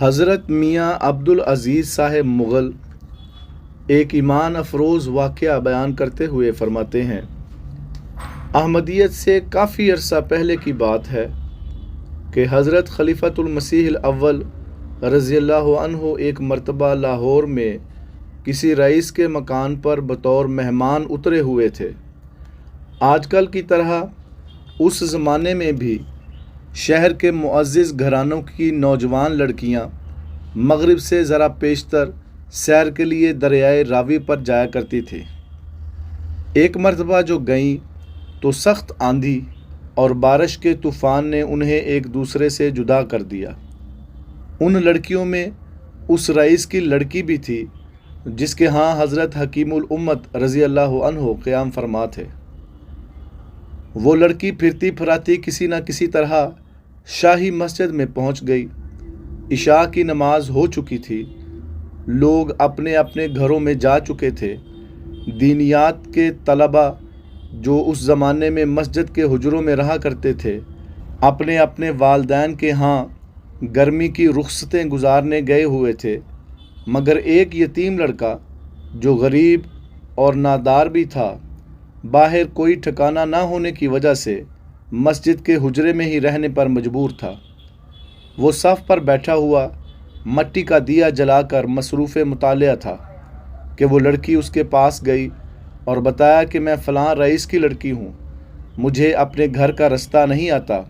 حضرت میاں عبدالعزیز صاحب مغل ایک ایمان افروز واقعہ بیان کرتے ہوئے فرماتے ہیں، احمدیت سے کافی عرصہ پہلے کی بات ہے کہ حضرت خلیفۃ المسیح الاول رضی اللہ عنہ ایک مرتبہ لاہور میں کسی رئیس کے مکان پر بطور مہمان اترے ہوئے تھے۔ آج کل کی طرح اس زمانے میں بھی شہر کے معزز گھرانوں کی نوجوان لڑکیاں مغرب سے ذرا پیشتر سیر کے لیے دریائے راوی پر جایا کرتی تھی ایک مرتبہ جو گئیں تو سخت آندھی اور بارش کے طوفان نے انہیں ایک دوسرے سے جدا کر دیا۔ ان لڑکیوں میں اس رئیس کی لڑکی بھی تھی، جس کے ہاں حضرت حکیم الامت رضی اللہ عنہ قیام فرما تھے۔ وہ لڑکی پھرتی پھراتی کسی نہ کسی طرح شاہی مسجد میں پہنچ گئی۔ عشاء کی نماز ہو چکی تھی۔ لوگ اپنے اپنے گھروں میں جا چکے تھے۔ دینیات کے طلبہ جو اس زمانے میں مسجد کے حجروں میں رہا کرتے تھے، اپنے اپنے والدین کے ہاں گرمی کی رخصتیں گزارنے گئے ہوئے تھے۔ مگر ایک یتیم لڑکا جو غریب اور نادار بھی تھا، باہر کوئی ٹھکانہ نہ ہونے کی وجہ سے مسجد کے حجرے میں ہی رہنے پر مجبور تھا۔ وہ صف پر بیٹھا ہوا مٹی کا دیا جلا کر مصروف مطالعہ تھا کہ وہ لڑکی اس کے پاس گئی اور بتایا کہ میں فلاں رئیس کی لڑکی ہوں، مجھے اپنے گھر کا رستہ نہیں آتا۔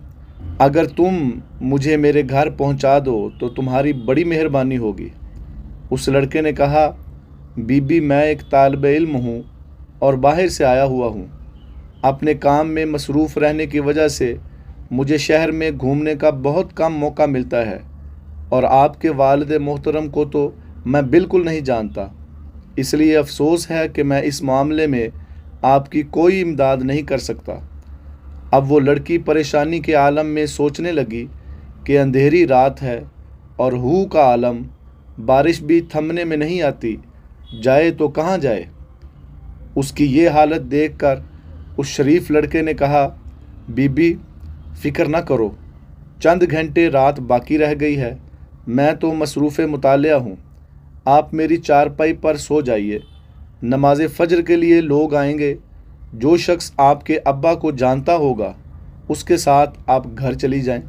اگر تم مجھے میرے گھر پہنچا دو تو تمہاری بڑی مہربانی ہوگی۔ اس لڑکے نے کہا، بی بی، میں ایک طالب علم ہوں اور باہر سے آیا ہوا ہوں۔ اپنے کام میں مصروف رہنے کی وجہ سے مجھے شہر میں گھومنے کا بہت کم موقع ملتا ہے اور آپ کے والد محترم کو تو میں بالکل نہیں جانتا۔ اس لیے افسوس ہے کہ میں اس معاملے میں آپ کی کوئی امداد نہیں کر سکتا۔ اب وہ لڑکی پریشانی کے عالم میں سوچنے لگی کہ اندھیری رات ہے اور ہو کا عالم، بارش بھی تھمنے میں نہیں آتی، جائے تو کہاں جائے؟ اس کی یہ حالت دیکھ کر اس شریف لڑکے نے کہا، بی بی، فکر نہ کرو، چند گھنٹے رات باقی رہ گئی ہے، میں تو مصروف مطالعہ ہوں، آپ میری چارپائی پر سو جائیے، نماز فجر کے لیے لوگ آئیں گے، جو شخص آپ کے ابا کو جانتا ہوگا، اس کے ساتھ آپ گھر چلی جائیں.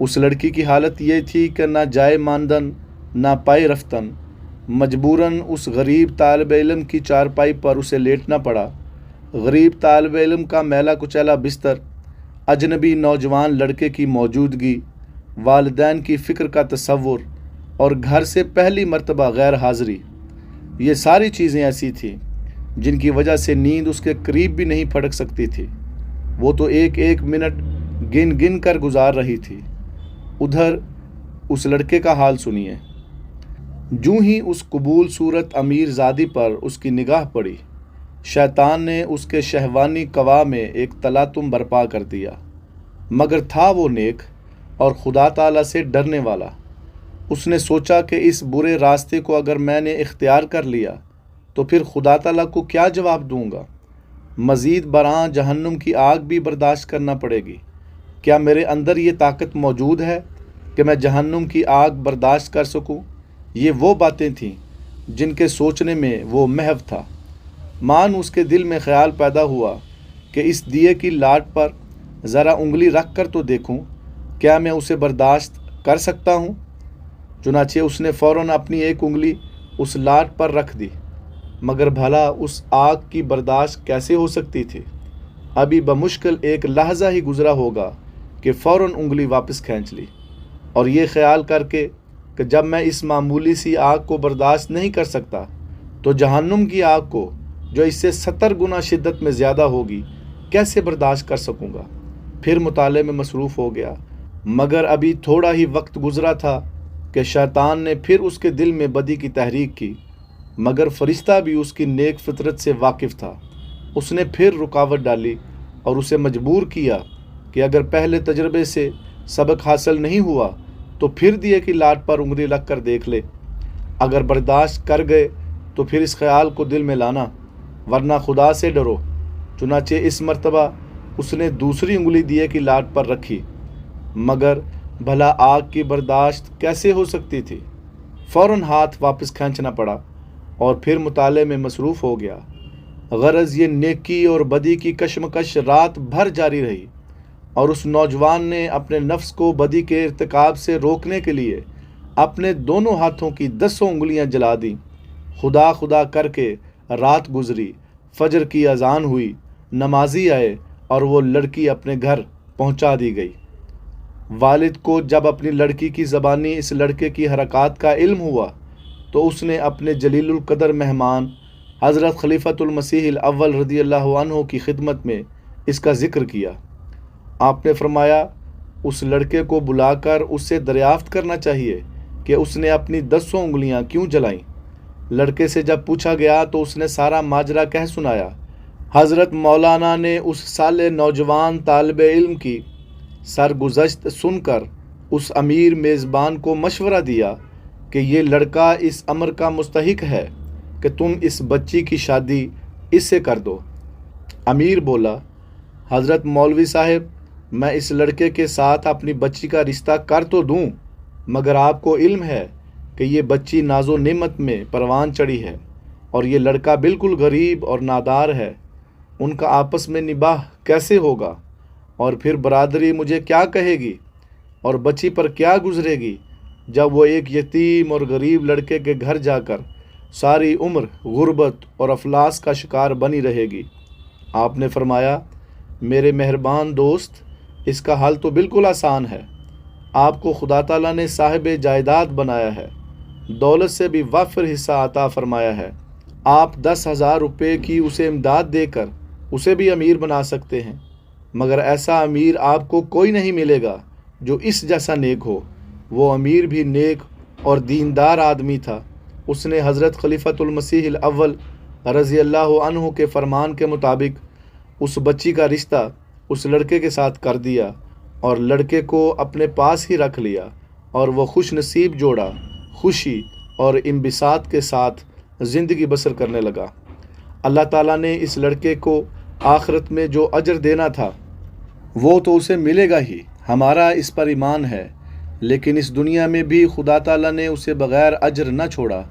اس لڑکی کی حالت یہ تھی کہ نہ جائے ماندن، نہ پائے رفتن، مجبوراً اس غریب طالب علم کی چارپائی پر اسے لیٹنا پڑا۔ غریب طالب علم کا میلا کچیلا بستر، اجنبی نوجوان لڑکے کی موجودگی، والدین کی فکر کا تصور اور گھر سے پہلی مرتبہ غیر حاضری۔ یہ ساری چیزیں ایسی تھیں جن کی وجہ سے نیند اس کے قریب بھی نہیں پھڑک سکتی تھی۔ وہ تو ایک ایک منٹ گن گن کر گزار رہی تھی۔ ادھر اس لڑکے کا حال سنیے۔ جو ہی اس قبول صورت امیر زادی پر اس کی نگاہ پڑی۔ شیطان نے اس کے شہوانی قوا میں ایک تلاتم برپا کر دیا۔ مگر تھا وہ نیک اور خدا تعالیٰ سے ڈرنے والا۔ اس نے سوچا کہ اس برے راستے کو اگر میں نے اختیار کر لیا، تو پھر خدا تعالیٰ کو کیا جواب دوں گا؟ مزید برآں جہنم کی آگ بھی برداشت کرنا پڑے گی۔ کیا میرے اندر یہ طاقت موجود ہے کہ میں جہنم کی آگ برداشت کر سکوں؟ یہ وہ باتیں تھیں جن کے سوچنے میں وہ محو تھا۔ مان اس کے دل میں خیال پیدا ہوا کہ اس دیے کی لاٹ پر ذرا انگلی رکھ کر تو دیکھوں، کیا میں اسے برداشت کر سکتا ہوں؟ چنانچہ اس نے فوراً اپنی ایک انگلی اس لاٹ پر رکھ دی، مگر بھلا اس آگ کی برداشت کیسے ہو سکتی تھی؟ ابھی بمشکل ایک لہجہ ہی گزرا ہوگا کہ فوراً انگلی واپس کھینچ لی، اور یہ خیال کر کے کہ جب میں اس معمولی سی آگ کو برداشت نہیں کر سکتا، تو جہنم کی آگ کو جو اس سے ستر گنا شدت میں زیادہ ہوگی، کیسے برداشت کر سکوں گا؟ پھر مطالعے میں مصروف ہو گیا۔ مگر ابھی تھوڑا ہی وقت گزرا تھا کہ شیطان نے پھر اس کے دل میں بدی کی تحریک کی، مگر فرشتہ بھی اس کی نیک فطرت سے واقف تھا۔ اس نے پھر رکاوٹ ڈالی اور اسے مجبور کیا کہ اگر پہلے تجربے سے سبق حاصل نہیں ہوا تو پھر دیے کہ لاٹ پر انگلی لگ کر دیکھ لے۔ اگر برداشت کر گئے تو پھر اس خیال کو دل میں لانا۔ ورنہ خدا سے ڈرو۔ چنانچہ اس مرتبہ اس نے دوسری انگلی دیے کی لاٹ پر رکھی۔ مگر بھلا آگ کی برداشت کیسے ہو سکتی تھی؟ فوراً ہاتھ واپس کھینچنا پڑا اور پھر مطالعے میں مصروف ہو گیا۔ غرض یہ نیکی اور بدی کی کشمکش رات بھر جاری رہی اور اس نوجوان نے اپنے نفس کو بدی کے ارتکاب سے روکنے کے لیے اپنے دونوں ہاتھوں کی دسوں انگلیاں جلا دیں۔ خدا خدا کر کے رات گزری، فجر کی اذان ہوئی، نمازی آئے اور وہ لڑکی اپنے گھر پہنچا دی گئی۔ والد کو جب اپنی لڑکی کی زبانی اس لڑکے کی حرکات کا علم ہوا، تو اس نے اپنے جلیل القدر مہمان حضرت خلیفۃ المسیح الاول رضی اللہ عنہ کی خدمت میں اس کا ذکر کیا۔ آپ نے فرمایا، اس لڑکے کو بلا کر اس سے دریافت کرنا چاہیے کہ اس نے اپنی دسوں انگلیاں کیوں جلائیں؟ لڑکے سے جب پوچھا گیا تو اس نے سارا ماجرا کہہ سنایا۔ حضرت مولانا نے اس سال نوجوان طالب علم کی سرگزشت سن کر اس امیر میزبان کو مشورہ دیا کہ یہ لڑکا اس امر کا مستحق ہے کہ تم اس بچی کی شادی اس سے کر دو۔ امیر بولا، حضرت مولوی صاحب، میں اس لڑکے کے ساتھ اپنی بچی کا رشتہ کر تو دوں، مگر آپ کو علم ہے۔ کہ یہ بچی ناز و نعمت میں پروان چڑھی ہے اور یہ لڑکا بالکل غریب اور نادار ہے، ان کا آپس میں نباہ کیسے ہوگا؟ اور پھر برادری مجھے کیا کہے گی؟ اور بچی پر کیا گزرے گی؟ جب وہ ایک یتیم اور غریب لڑکے کے گھر جا کر ساری عمر غربت اور افلاس کا شکار بنی رہے گی۔ آپ نے فرمایا، میرے مہربان دوست، اس کا حل تو بالکل آسان ہے۔ آپ کو خدا تعالیٰ نے صاحب جائیداد بنایا ہے۔ دولت سے بھی وفر حصہ عطا فرمایا ہے۔ آپ دس ہزار روپے کی اسے امداد دے کر اسے بھی امیر بنا سکتے ہیں۔ مگر ایسا امیر آپ کو کوئی نہیں ملے گا جو اس جیسا نیک ہو۔ وہ امیر بھی نیک اور دیندار آدمی تھا۔ اس نے حضرت خلیفۃ المسیح الاول رضی اللہ عنہ کے فرمان کے مطابق اس بچی کا رشتہ اس لڑکے کے ساتھ کر دیا اور لڑکے کو اپنے پاس ہی رکھ لیا اور وہ خوش نصیب جوڑا۔ خوشی اور امبساط کے ساتھ زندگی بسر کرنے لگا۔ اللہ تعالیٰ نے اس لڑکے کو آخرت میں جو اجر دینا تھا، وہ تو اسے ملے گا ہی۔ ہمارا اس پر ایمان ہے، لیکن اس دنیا میں بھی خدا تعالیٰ نے اسے بغیر اجر نہ چھوڑا۔